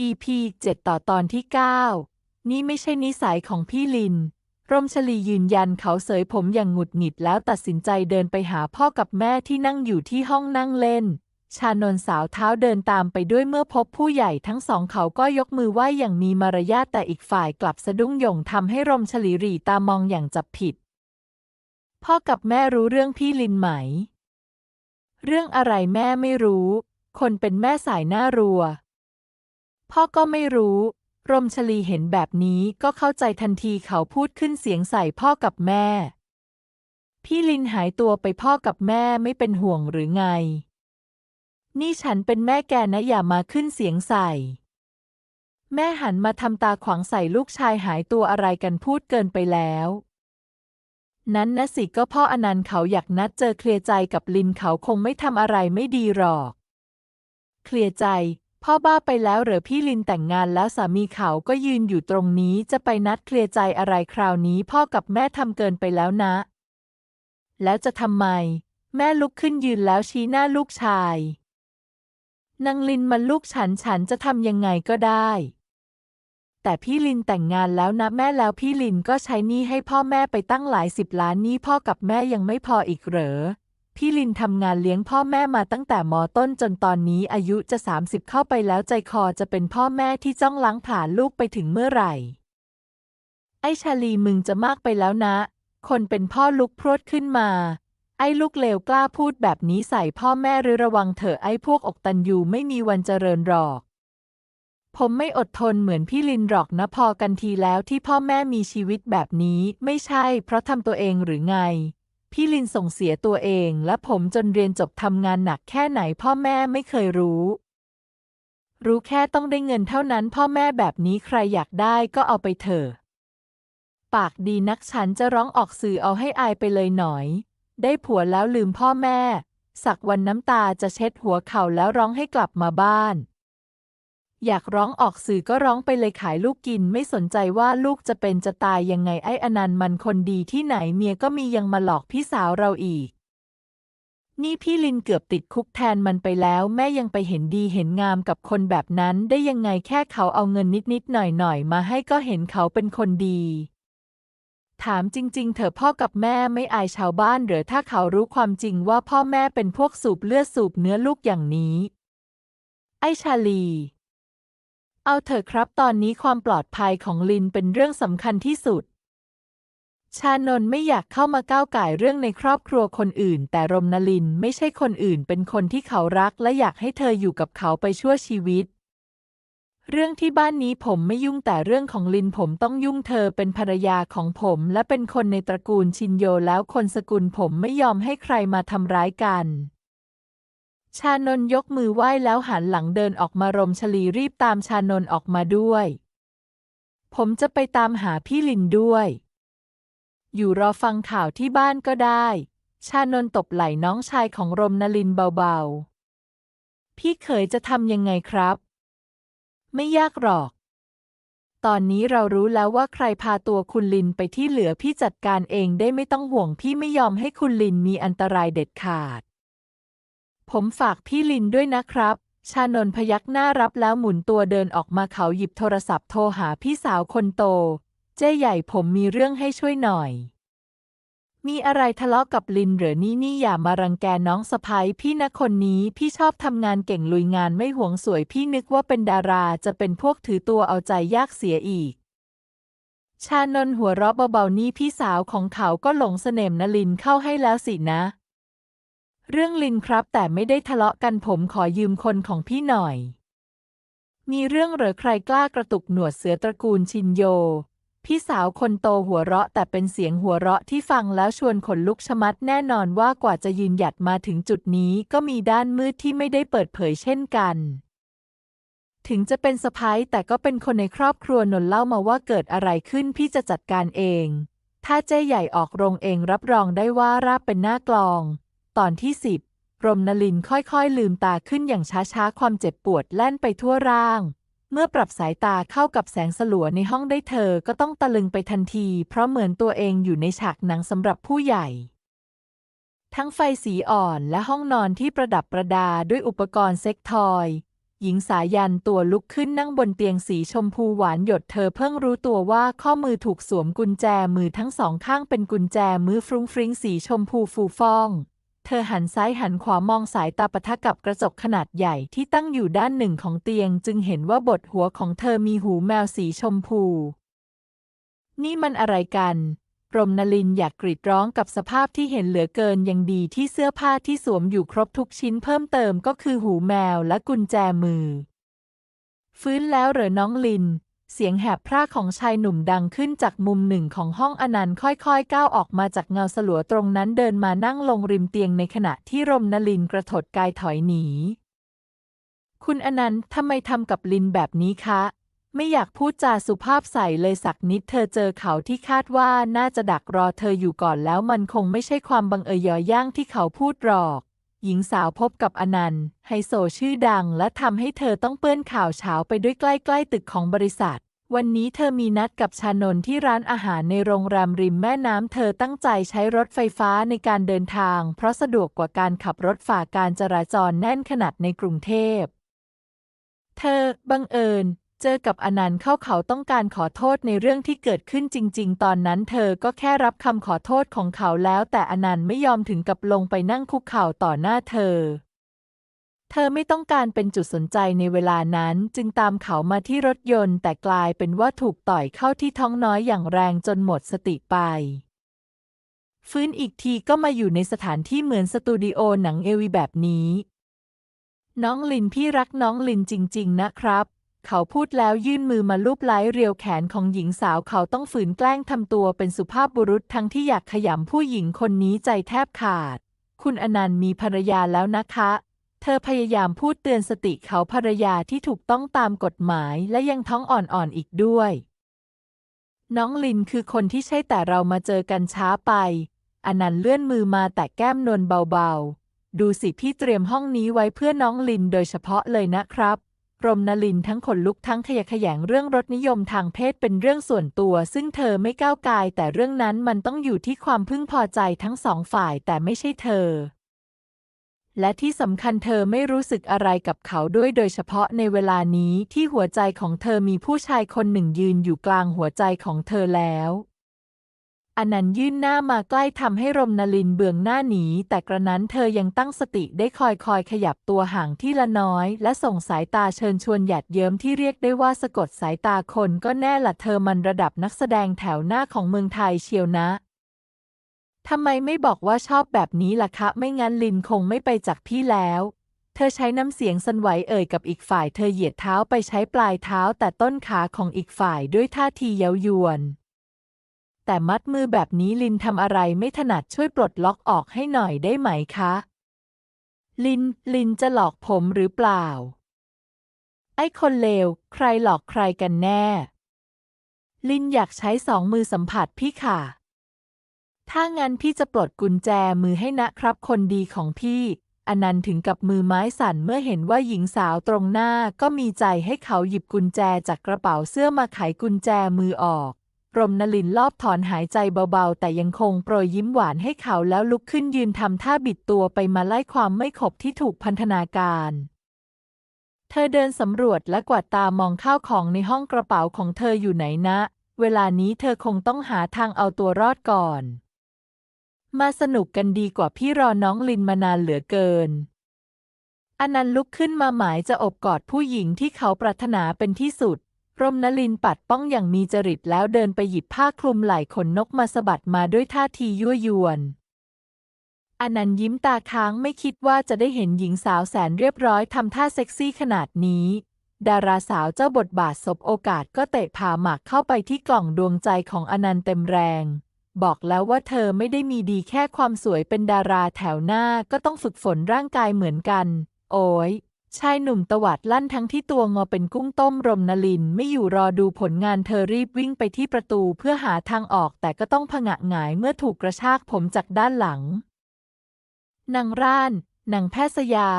EP 7 ต่อตอนที่ 9 นี่ไม่ใช่นิสัยของพี่ลิน ร่มชลียืนยันเขาเสยผมอย่างหงุดหงิดแล้วตัดสินใจเดินไปหาพ่อกับแม่ที่นั่งอยู่ที่ห้องนั่งเล่น ชานนสาวเท้าเดินตามไปด้วยเมื่อพบผู้ใหญ่ทั้งสองเขาก็ยกมือไหว้อย่างมีมารยาทแต่อีกฝ่ายกลับสะดุ้งหย่งทำให้ร่มชลีรีตามองอย่างจับผิด พ่อกับแม่รู้เรื่องพี่ลินไหม เรื่องอะไรแม่ไม่รู้ คนเป็นแม่สายหน้ารัว พ่อก็ไม่รู้ รมชลีเห็นแบบนี้ก็เข้าใจทันทีเขาพูดขึ้นเสียงใส่พ่อกับแม่ พี่ลินหายตัวไปพ่อกับแม่ไม่เป็นห่วงหรือไง นี่ฉันเป็นแม่แกนะอย่ามาขึ้นเสียงใส่ แม่หันมาทำตาขวางใส่ลูกชายหายตัวอะไรกันพูดเกินไปแล้วนั้นนะสิก็พ่ออนันต์เขาอยากนัดเจอเคลียร์ใจกับลินเขาคงไม่ทำอะไรไม่ดีหรอก เคลียร์ใจ พ่อบ้าไปแล้วเหรอพี่ลินแต่งงานแล้วสามีเขาก็ยืนอยู่ตรงนี้จะไปนัดเคลียร์ใจอะไรคราวนี้พ่อกับแม่ทำเกินไปแล้วนะ แล้วจะทำไม แม่ลุกขึ้นยืนแล้วชี้หน้าลูกชายนางลินมันลูกฉันฉันจะทำยังไงก็ได้ แต่พี่ลินแต่งงานแล้วนะแม่แล้วพี่ลินก็ใช้หนี้ให้พ่อแม่ไปตั้งหลายสิบล้านนี้พ่อกับแม่ยังไม่พออีกเหรอ พี่ลินทำงานเลี้ยงพ่อแม่มาตั้งแต่มอต้นจนตอนนี้อายุจะ 30 เข้าไปแล้วใจคอจะเป็นพ่อแม่ที่จ้องล้างผลาญลูกไปถึงเมื่อไหร่ ไอ้ชาลีมึงจะมากไปแล้วนะ คนเป็นพ่อลุกพรวดขึ้นมา ไอ้ลูกเลวกล้าพูดแบบนี้ใส่พ่อแม่หรือระวังเถอะไอ้พวกอกตันยูไม่มีวันเจริญหรอก ผมไม่อดทนเหมือนพี่ลินหรอกนะพอกันทีแล้วที่พ่อแม่มีชีวิตแบบนี้ไม่ใช่ เพราะทำตัวเองหรือไง พี่ลินส่งเสียตัวเอง และผมจนเรียนจบทำงานหนักแค่ไหนพ่อแม่ไม่เคยรู้ รู้แค่ต้องได้เงินเท่านั้น พ่อแม่แบบนี้ใครอยากได้ก็เอาไปเถอะปากดีนักฉันจะร้องออกสื่อเอาให้อายไปเลยหน่อย ได้ผัวแล้วลืมพ่อแม่ สักวันน้ำตาจะเช็ดหัวเข่าแล้วร้องให้กลับมาบ้าน อยากร้องออกสื่อก็ร้องไปเลยขายลูกกิน ไม่สนใจว่าลูกจะเป็นจะตายยังไงไอ้อนันต์มันคนดีที่ไหนเมียก็มียังมาหลอกพี่สาวเราอีก นี่พี่ลินเกือบติดคุกแทนมันไปแล้ว แม่ยังไปเห็นดีเห็นงามกับคนแบบนั้นได้ยังไงแค่เขาเอาเงินนิดๆหน่อยๆมาให้ก็เห็นเขาเป็นคนดีถามจริง ๆเถอะพ่อกับแม่ไม่อายชาวบ้านหรือถ้าเขารู้ความจริงว่าพ่อแม่เป็นพวกสูบเลือดสูบเนื้อลูกอย่างนี้ ไอชาลี เอาเถอะครับตอนนี้ความปลอดภัยของลินเป็นเรื่องสำคัญที่สุด ชานนไม่อยากเข้ามาก้าวก่เรื่องในครอบครัวคนอื่น แต่รมนลินไม่ใช่คนอื่นเป็นคนที่เขารัก และอยากให้เธออยู่กับเขาไปชั่วชีวิต เรื่องที่บ้านนี้ผมไม่ยุ่งแต่เรื่องของลินผมต้องยุ่งเธอเป็นภรรยาของผมและเป็นคนในตระกูลชินโยแล้วคนสกุลผมไม่ยอมให้ใครมาทำร้ายกัน ชานนยกมือไหว้แล้วหันหลังเดินออกมารมชลีรีบตามชานนออกมาด้วย ผมจะไปตามหาพี่ลินด้วย อยู่รอฟังข่าวที่บ้านก็ได้ ชานนตบไหล่น้องชายของรมนลินเบาๆ พี่เขยจะทำยังไงครับ ไม่ยากหรอก ตอนนี้เรารู้แล้วว่าใครพาตัวคุณลินไปที่เหลือพี่จัดการเองได้ไม่ต้องห่วงพี่ไม่ยอมให้คุณลินมีอันตรายเด็ดขาด ผมฝากพี่ลินด้วยนะครับ ชานนพยักหน้ารับแล้วหมุนตัวเดินออกมาเขาหยิบโทรศัพท์โทรหาพี่สาวคนโต เจ้ใหญ่ผมมีเรื่องให้ช่วยหน่อย มีอะไรทะเลาะกับลินเหรือนี่นี่อย่ามารังแกน้องสะพ้ยพี่นะคนนี้พี่ชอบทำงานเก่งลุยงานไม่หวงสวยพี่นึกว่าเป็นดาราจะเป็นพวกถือตัวเอาใจยากเสียอีกชานนหัวเราะเบาๆนี่พี่สาวของเขาก็หลงเสน่ห์นลินเข้าให้แล้วสินะ เรื่องลินครับแต่ไม่ได้ทะเลาะกันผมขอยืมคนของพี่หน่อย มีเรื่องเหรือใครกล้ากระตุกหนวดเสือตระกูลชินโย พี่สาวคนโตหัวเราะแต่เป็นเสียงหัวเราะที่ฟังแล้วชวนขนลุกชะมัดแน่นอนว่ากว่าจะยืนหยัดมาถึงจุดนี้ก็มีด้านมืดที่ไม่ได้เปิดเผยเช่นกันถึงจะเป็นสะพ้ายแต่ก็เป็นคนในครอบครัวนนเล่ามาว่าเกิดอะไรขึ้นพี่จะจัดการเอง ถ้าเจ้ใหญ่ออกโรงเองรับรองได้ว่าราบเป็นหน้ากลอง ตอนที่สิบรมนลินค่อยๆ ลืมตาขึ้นอย่างช้าๆ ความเจ็บปวดแล่นไปทั่วร่าง เมื่อปรับสายตาเข้ากับแสงสลัวในห้องได้เธอก็ต้องตะลึงไปทันที เพราะเหมือนตัวเองอยู่ในฉากหนังสำหรับผู้ใหญ่ ทั้งไฟสีอ่อนและห้องนอนที่ประดับประดาด้วยอุปกรณ์เซ็กทอย หญิงสายันตัวลุกขึ้นนั่งบนเตียงสีชมพูหวานหยดเธอเพิ่งรู้ตัวว่าข้อมือถูกสวมกุญแจมือทั้งสองข้างเป็นกุญแจมือฟรุ้งฟริ้งสีชมพูฟูฟ่อง เธอหันซ้ายหันขวามองสายตาปะทะกับกระจกขนาดใหญ่ที่ตั้งอยู่ด้านหนึ่งของเตียง จึงเห็นว่าบทหัวของเธอมีหูแมวสีชมพู นี่มันอะไรกันรมนลินอยากกรีดร้องกับสภาพที่เห็นเหลือเกินยังดีที่เสื้อผ้าที่สวมอยู่ครบทุกชิ้นเพิ่มเติมก็คือหูแมวและกุญแจมือ ฟื้นแล้วเหรอน้องลิน เสียงแหบพร่าของชายหนุ่มดังขึ้นจากมุมหนึ่งของห้องอนันต์ค่อยๆ ก้าวออกมาจากเงาสลัวตรงนั้นเดินมานั่งลงริมเตียงในขณะที่รมนลินกระถดกายถอยหนี คุณอนันต์ทำไมทำกับลินแบบนี้คะ ไม่อยากพูดจาสุภาพใส่เลยสักนิดเธอเจอเขาที่คาดว่าน่าจะดักรอเธออยู่ก่อนแล้วมันคงไม่ใช่ความบังเอิญย่อย่างที่เขาพูดหรอก หญิงสาวพบกับอนันต์ไฮโซชื่อดัง และทำให้เธอต้องเปื้อนข่าวเช้าไปด้วยใกล้ๆตึกของบริษัท วันนี้เธอมีนัดกับชานนท์ที่ร้านอาหารในโรงแรมริมแม่น้ำ เธอตั้งใจใช้รถไฟฟ้าในการเดินทาง เพราะสะดวกกว่าการขับรถฝ่าการจราจรแน่นขนาดในกรุงเทพ เธอบังเอิญ เจอกับอนันต์เข้าเขาต้องการขอโทษในเรื่องที่เกิดขึ้นจริง ๆ ตอนนั้นเธอก็แค่รับคำขอโทษของเขาแล้ว แต่อนันต์ไม่ยอมถึงกับลงไปนั่งคุกเข่าต่อหน้าเธอ เธอไม่ต้องการเป็นจุดสนใจในเวลานั้นจึงตามเขามาที่รถยนต์ แต่กลายเป็นว่าถูกต่อยเข้าที่ท้องน้อยอย่างแรงจนหมดสติไปฟื้นอีกทีก็มาอยู่ในสถานที่เหมือนสตูดิโอหนังเอวีแบบนี้ น้องลินพี่รักน้องลินจริง ๆ นะครับ เขาพูดแล้วยื่นมือมาลูบไล้เรียวแขนของหญิงสาวเขาต้องฝืนแกล้งทำตัวเป็นสุภาพบุรุษทั้งที่อยากขยำผู้หญิงคนนี้ใจแทบขาด คุณอนันต์มีภรรยาแล้วนะคะ เธอพยายามพูดเตือนสติเขาภรรยาที่ถูกต้องตามกฎหมายและยังท้องอ่อนๆออีกด้วย น้องลินคือคนที่ใช่แต่เรามาเจอกันช้าไป อนันต์เลื่อนมือมาแตะแก้มนวลเบาๆ ดูสิพี่เตรียมห้องนี้ไว้เพื่อน้องลินโดยเฉพาะเลยนะครับ รมนลินทั้งขนลุกทั้งขยะแขยงเรื่องรสนิยมทางเพศเป็นเรื่องส่วนตัว ซึ่งเธอไม่ก้าวกาย แต่เรื่องนั้นมันต้องอยู่ที่ความพึงพอใจทั้งสองฝ่ายแต่ไม่ใช่เธอ และที่สำคัญเธอไม่รู้สึกอะไรกับเขาด้วยโดยเฉพาะในเวลานี้ที่หัวใจของเธอมีผู้ชายคนหนึ่งยืนอยู่กลางหัวใจของเธอแล้ว อนันต์ยื่นหน้ามาใกล้ทำให้รมนลินเบืองหน้าหนี แต่กระนั้นเธอยังตั้งสติได้คอยคอยขยับตัวห่างที่ละน้อย และส่งสายตาเชิญชวนหยัดเยิ้มที่เรียกได้ว่าสะกดสายตาคนก็แน่ละเธอมันระดับนักแสดงแถวหน้าของเมืองไทยเชียวนะทำไมไม่บอกว่าชอบแบบนี้ล่ะคะ ไม่งั้นลินคงไม่ไปจากพี่แล้ว เธอใช้น้ำเสียงสันไหวเอ่ยกับอีกฝ่าย เธอเหยียดเท้าไปใช้ปลายเท้าแต่ต้นขาของอีกฝ่ายด้วยท่าทีเย้ายวน แต่มัดมือแบบนี้ลินทำอะไรไม่ถนัดช่วยปลดล็อกออกให้หน่อยได้ไหมคะ ลิน ลินจะหลอกผมหรือเปล่า ไอ้คนเลว ใครหลอกใครกันแน่ ลินอยากใช้สองมือสัมผัสพี่ค่ะ ถ้างั้นพี่จะปลดกุญแจมือให้นะครับคนดีของพี่อนันต์ถึงกับมือไม้สั่นเมื่อเห็นว่าหญิงสาวตรงหน้าก็มีใจให้เขาหยิบกุญแจจากกระเป๋าเสื้อมาไขกุญแจมือออก รมนลินรอบถอนหายใจเบาๆ แต่ยังคงโปรยยิ้มหวานให้เขาแล้วลุกขึ้นยืนทำท่าบิดตัวไปมาไล่ความไม่ขบที่ถูกพันธนาการ เธอเดินสำรวจและกวาดตามองข้าวของในห้องกระเป๋าของเธออยู่ไหนนะ เวลานี้เธอคงต้องหาทางเอาตัวรอดก่อน มาสนุกกันดีกว่าพี่รอน้องลินมานานเหลือเกินอนันต์ลุกขึ้นมาหมายจะอบกอดผู้หญิงที่เขาปรารถนาเป็นที่สุด รมนลินปัดป้องอย่างมีจริตแล้วเดินไปหยิบผ้าคลุมไหล่ขนนกมาสะบัดมาด้วยท่าทียั่วยวนอนันต์ยิ้มตาค้างไม่คิดว่าจะได้เห็นหญิงสาวแสนเรียบร้อยทำท่าเซ็กซี่ขนาดนี้ ดาราสาวเจ้าบทบาทสบโอกาสก็เตะผ่าหมากเข้าไปที่กล่องดวงใจของอนันต์เต็มแรง บอกแล้วว่าเธอไม่ได้มีดีแค่ความสวยเป็นดาราแถวหน้าก็ต้องฝึกฝนร่างกายเหมือนกัน โอ้ย ชายหนุ่มตวัดลั่นทั้งที่ตัวงอเป็นกุ้งต้มรมนลิน ไม่อยู่รอดูผลงานเธอรีบวิ่งไปที่ประตูเพื่อหาทางออกแต่ก็ต้องผงะหงายเมื่อถูกกระชากผมจากด้านหลัง นางร่านนางแพทย์ยา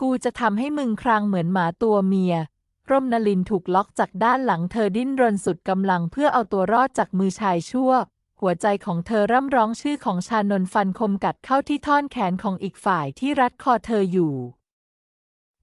กูจะทำให้มึงครางเหมือนหมาตัวเมีย ร่มนลินถูกล็อกจากด้านหลังเธอดิ้นรนสุดกำลังเพื่อเอาตัวรอดจากมือชายชั่ว หัวใจของเธอร่ำร้องชื่อของชานนท์ฟันคมกัดเข้าที่ท่อนแขนของอีกฝ่ายที่รัดคอเธออยู่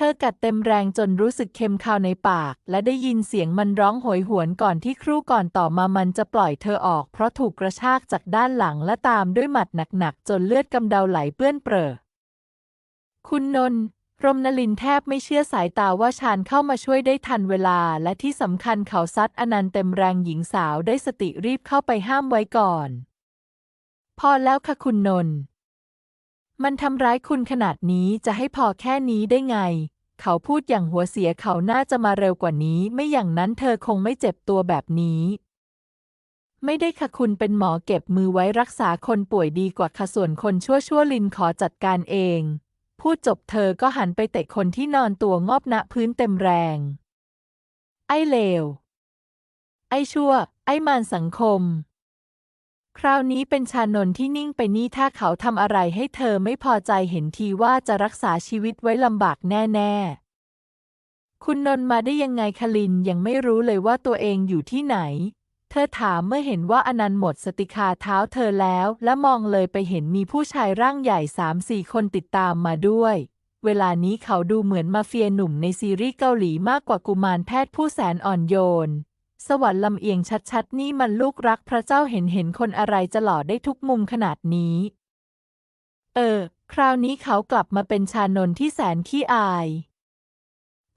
เธอกัดเต็มแรงจนรู้สึกเค็มคาวในปาก และได้ยินเสียงมันร้องโหยหวนก่อนที่ครู่ก่อนต่อมามันจะปล่อยเธอออก เพราะถูกกระชากจากด้านหลังและตามด้วยหมัดหนักๆ จนเลือดกำเดาไหลเปื้อนเปรอะคุณนนท์รมนลินแทบไม่เชื่อสายตาว่าชาญเข้ามาช่วยได้ทันเวลา และที่สำคัญเขาซัดอนันต์เต็มแรงหญิงสาวได้สติรีบเข้าไปห้ามไว้ก่อน พอแล้วค่ะคุณนนท์ มันทำร้ายคุณขนาดนี้จะให้พอแค่นี้ได้ไง เขาพูดอย่างหัวเสียเขาน่าจะมาเร็วกว่านี้ไม่อย่างนั้นเธอคงไม่เจ็บตัวแบบนี้ ไม่ได้ค่ะคุณเป็นหมอเก็บมือไว้รักษาคนป่วยดีกว่าค่ะส่วนคนชั่วชั่วลินขอจัดการเอง พูดจบเธอก็หันไปเตะคนที่นอนตัวงอบณพื้นเต็มแรง ไอ้เลว ไอ้ชั่ว ไอ้มารสังคม คราวนี้เป็นชานนที่นิ่งไปนี่ถ้าเขาทำอะไรให้เธอไม่พอใจเห็นทีว่าจะรักษาชีวิตไว้ลำบากแน่ๆ คุณนนท์มาได้ยังไงคลินยังไม่รู้เลยว่าตัวเองอยู่ที่ไหน เธอถามเมื่อเห็นว่าอนันต์หมดสติคาเท้าเธอแล้ว และมองเลยไปเห็นมีผู้ชายร่างใหญ่สามสี่คนติดตามมาด้วยเวลานี้เขาดูเหมือนมาเฟียหนุ่มในซีรีส์เกาหลีมากกว่ากุมารแพทย์ผู้แสนอ่อนโยน สวรรค์ลำเอียงชัดๆ นี่มันลูกรักพระเจ้าเห็นเห็นคนอะไรจะหล่อได้ทุกมุมขนาดนี้ เออ คราวนี้เขากลับมาเป็นชานนที่แสนขี้อาย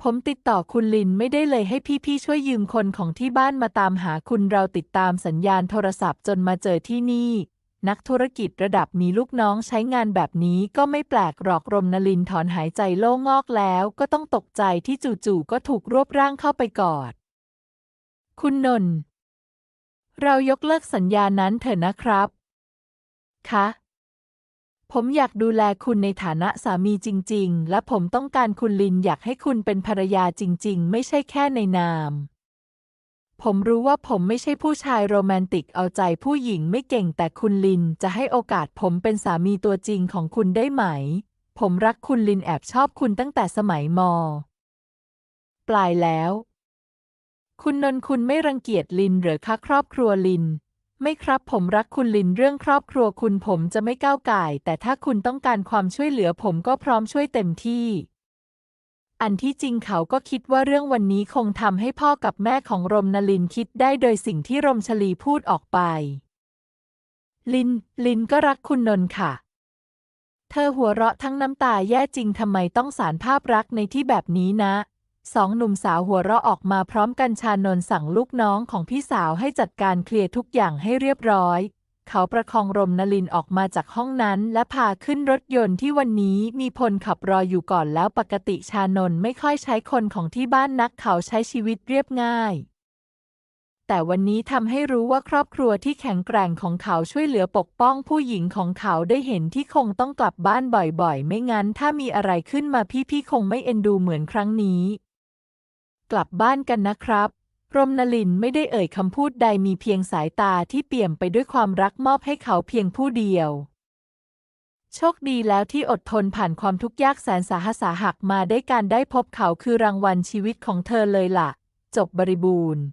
ผมติดต่อคุณลินไม่ได้เลยให้พี่ๆช่วยยืมคนของที่บ้านมาตามหาคุณเราติดตามสัญญาณโทรศัพท์จนมาเจอที่นี่ นักธุรกิจระดับมีลูกน้องใช้งานแบบนี้ก็ไม่แปลกหรอกรมนลินถอนหายใจโล่งอกแล้ว ก็ต้องตกใจที่จู่ๆก็ถูกรวบร่างเข้าไปกอด คุณนนท์เรายกเลิกสัญญานั้นเถอะนะครับ คะ ผมอยากดูแลคุณในฐานะสามีจริง ๆ และผมต้องการคุณลินอยากให้คุณเป็นภรรยาจริง ๆ ไม่ใช่แค่ในนาม ผมรู้ว่าผมไม่ใช่ผู้ชายโรแมนติกเอาใจผู้หญิงไม่เก่งแต่คุณลินจะให้โอกาสผมเป็นสามีตัวจริงของคุณได้ไหม ผมรักคุณลินแอบชอบคุณตั้งแต่สมัยม ปลายแล้ว คุณนนท์คุณไม่รังเกียจลินหรือคะครอบครัวลิน ไม่ครับผมรักคุณลินเรื่องครอบครัวคุณผมจะไม่ก้าวไก่าย แต่ถ้าคุณต้องการความช่วยเหลือผมก็พร้อมช่วยเต็มที่ อันที่จริงเขาก็คิดว่าเรื่องวันนี้คงทำให้พ่อกับแม่ของรมนลินคิดได้โดยสิ่งที่รมชลีพูดออกไป ลิน ลินก็รักคุณนนท์ค่ะ เธอหัวเราะทั้งน้ำตาแย่จริงทำไมต้องสารภาพรักในที่แบบนี้นะ สองหนุ่มสาวหัวเราะออกมาพร้อมกันชานนสั่งลูกน้องของพี่สาวให้จัดการเคลียร์ทุกอย่างให้เรียบร้อย เขาประคองรมนลินออกมาจากห้องนั้น และพาขึ้นรถยนต์ที่วันนี้มีพลขับรออยู่ก่อนแล้วปกติชานนไม่ค่อยใช้คนของที่บ้านนักเขาใช้ชีวิตเรียบง่าย แต่วันนี้ทำให้รู้ว่าครอบครัวที่แข็งแกร่งของเขาช่วยเหลือปกป้องผู้หญิงของเขาได้เห็นที่คงต้องกลับบ้านบ่อยๆ ไม่งั้นถ้ามีอะไรขึ้นมาพี่ๆคงไม่เอ็นดูเหมือนครั้งนี้ กลับบ้านกันนะครับ รมนลินไม่ได้เอ่ยคำพูดใดมีเพียงสายตาที่เปี่ยมไปด้วยความรักมอบให้เขาเพียงผู้เดียว โชคดีแล้วที่อดทนผ่านความทุกข์ยากแสนสาหัสสาหักมาได้การได้พบเขาคือรางวัลชีวิตของเธอเลยล่ะ จบบริบูรณ์